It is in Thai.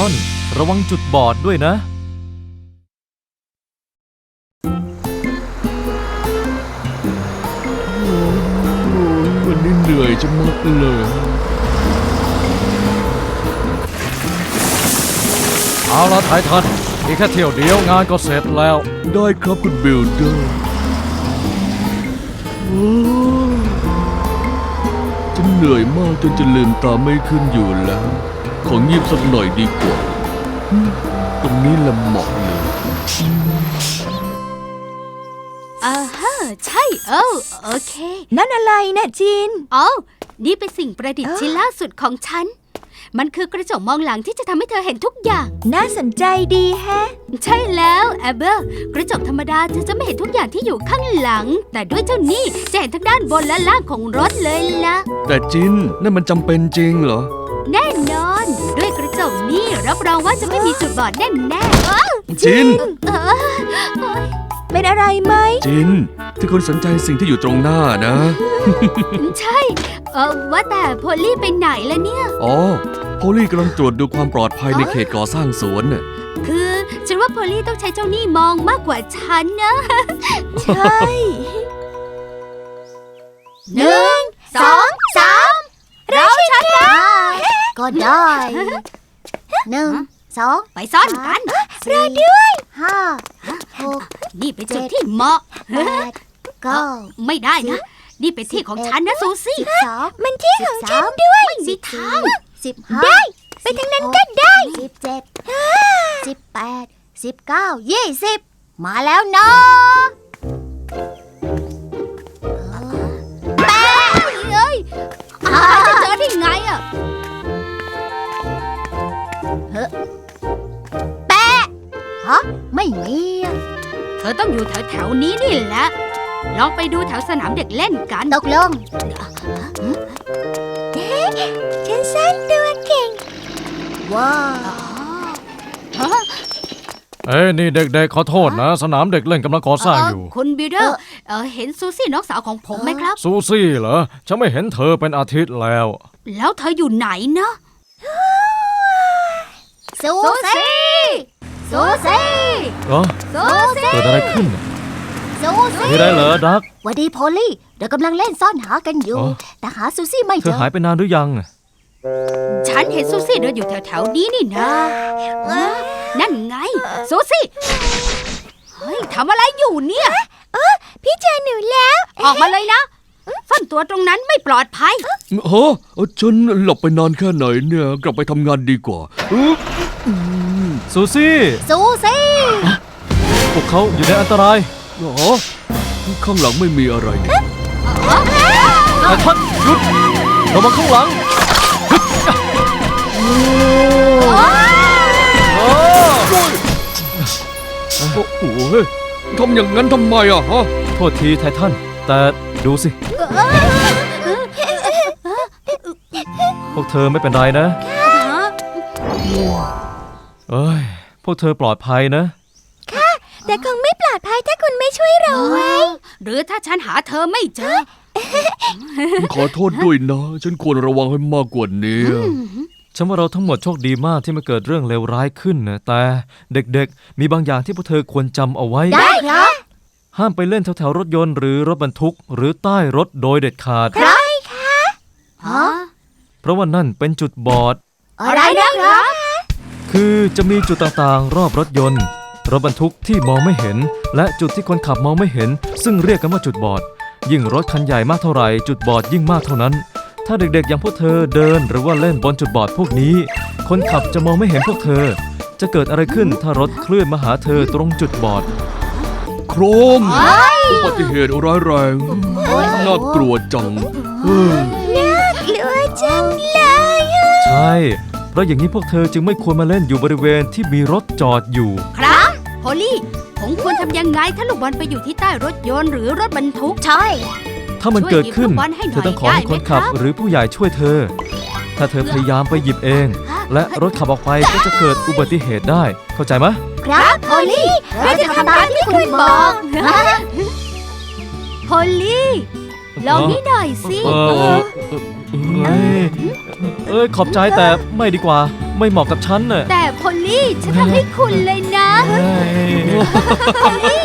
อนระวังจุดบอดด้วยนะ วันนี้เหนื่อยจะมัดเลยเอาละไททันอีกแค่เที่ยวเดียวงานก็เสร็จแล้ว ได้ครับคุณบิลเดอร์โอ้จะเหนื่อยมากจนจะลืมตาไม่ขึ้นอยู่แล้ว ของีบสักหน่อยดีกว่าอืมตรงนี้ละเหมาะเลยอ่าฮะใช่เออโอเคนั่นอะไรนะจินอ๋อนี่เป็นสิ่งประดิษฐ์เอ้อชิ้นล่าสุดของฉัน มันคือกระจกมองหลังที่จะทำให้เธอเห็นทุกอย่าง น่าสนใจดีแฮะ ใช่แล้วแอบเบอร์กระจกธรรมดาเธอจะไม่เห็นทุกอย่างที่อยู่ข้างหลัง แต่ด้วยเจ้านี่จะเห็นทั้งด้านบนและล่างของรถเลยล่ะ แต่จินนั่นมันจำเป็นจริงเหรอ แน่น อนด้วยกระจกนี่ รับรองว่าจะไม่มีจุดบอดแน่แน่ๆเอ้อจิน เออเอ้ยเป็นอะไรไหม จิน ที่คนสนใจสิ่งที่อยู่ตรงหน้านะ ใช่ เออว่าแต่โพลลี่ไปไหนล่ะเนี่ย อ๋อ โพลี่กำลังตรวจดูความปลอดภัยในเขตก่อสร้างสวนน่ะคือฉันว่าโพลลี่ต้องใช้เจ้านี่มองมากกว่าฉันนะ ใช่หนึ่งสองสามเราชนะก็ได้ หนึ่งสองไปซ่อนกันรอด้วยห้าหกนี่เป็นจุดที่เหมาะแปดเก้าไม่ได้นะ นี่เป็นที่ของฉันนะซูซี่สิบสองมันที่ของฉันด้วยไม่มีทางสิบห้าได้ไปทางนั้นก็ได้สิบเจ็ดสิบแปดสิบเก้ายี่สิบมาแล้วเนาะ ฮะไม่มีอะเธอต้องอยู่แถวแถวๆนี้นี่แหละ ลองไปดูแถวสนามเด็กเล่นกันตกลงฉันสร้างตัวเก่ง ว้าวฮะเอ้ยนี่เด็กๆขอโทษนะ สนามเด็กเล่นกำลังก่อสร้างอยู่เคุณบิลเดอร์เออเห็นซูซี่น้องสาวของผมไหมครับ ซูซี่เหรอ ฉันไม่เห็นเธอเป็นอาทิตย์แล้ว แล้วเธออยู่ไหนนะ ซูซี่ซูซี่เออซูซี่เกิดอะไรขึ้นซูซี่มีอะไรเหรอดักหวัสดีโพลี่เรากำลังเล่นซ่อนหากันอยู่ อ๋อ แต่หาซูซี่ไม่เธเจออหายไปนานหรือยัง ฉันเห็นซูซี่เดินอยู่แถวแถวๆนี้นี่นะเอ้อนั่นไงซูซี่เฮ้ยทำอะไรอยู่เนี่ยพี่เจอหนูแล้ว ออกมาเลยนะซ่อนตัวตรงนั้นไม่ปลอดภัย ฮะเอ้าฉันหลับไปนานแค่ไหนเนี่ย กลับไปทำงานดีกว่าอึ๊บอืม ซูซี่ซูซี่พวกเขาอยู่ในอันตรายอ๋อข้างหลังไม่มีอะไรนี่ไททันหยุดระวังข้างหลังโอ้โอ้โหเฮ้ยทำอย่างนั้นทำไมอะฮะโทษทีไททันแต่ดูสิ พวกเธอไม่เป็นไรนะ เอ้ย พวกเธอปลอดภัยนะแต่คงไม่ปลอดภัยถ้าคุณไม่ช่วยเราไว้ หรือถ้าฉันหาเธอไม่เจอ ขอโทษด้วยนะ ฉันควรระวังให้มากกว่านี้ฉันว่าเราทั้งหมดโชคดีมากที่ไม่เกิดเรื่องเลวร้ายขึ้นนะ แต่เด็กๆ มีบางอย่างที่พวกเธอควรจำเอาไว้ ได้ครับ ห้ามไปเล่นแถวๆรถยนต์หรือรถบรรทุก หรือใต้รถโดยเด็ดขาดฮะเพราะว่านั่นเป็นจุดบอด อะไรนะครับ คือจะมีจุดต่างๆ รอบรถยนต์ รถบรรทุกที่มองไม่เห็น และจุดที่คนขับมองไม่เห็น ซึ่งเรียกกันว่าจุดบอด ยิ่งรถคันใหญ่มากเท่าไหร่จุดบอดยิ่งมากเท่านั้น ถ้าเด็กๆอย่างพวกเธอเดินหรือว่าเล่นบนจุดบอดพวกนี้ คนขับจะมองไม่เห็นพวกเธอ จะเกิดอะไรขึ้นถ้ารถเคลื่อนมาหาเธอตรงจุดบอด โครมอุบัติเหตุร้ายแรงน่ากลัวจังเฮ้ยกลัวจังเลย ใช่ เพราะอย่างนี้พวกเธอจึงไม่ควรมาเล่นอยู่บริเวณที่มีรถจอดอยู่ ครับโพลี่ ผมควรทำยังไงถ้าลูกบอลไปอยู่ที่ใต้รถยนต์หรือรถบรรทุก ใช่ ถ้ามันเกิดขึ้น ช่วยหยิบลูกบอลให้หน่อยเธอต้องขอให้ได้ไหมคนขับครับ หรือผู้ใหญ่ช่วยเธอ ถ้าเธอพยายามไปหยิบเอง และรถขับออกไปก็จะเกิดอุบัติเหตุได้ เข้าใจไหมครับโพลี่เราจะทำตามที่คุณบอกโพลี่ ลองนี่หน่อยสิ เออเออเอ้ยเอ้ ยขอบใจแต่ไม่ดีกว่าเไม่เหมาะกับฉันน่ะแต่พอลลี่ฉันทำให้คุณเลยนะเฮ้ย พอลลี่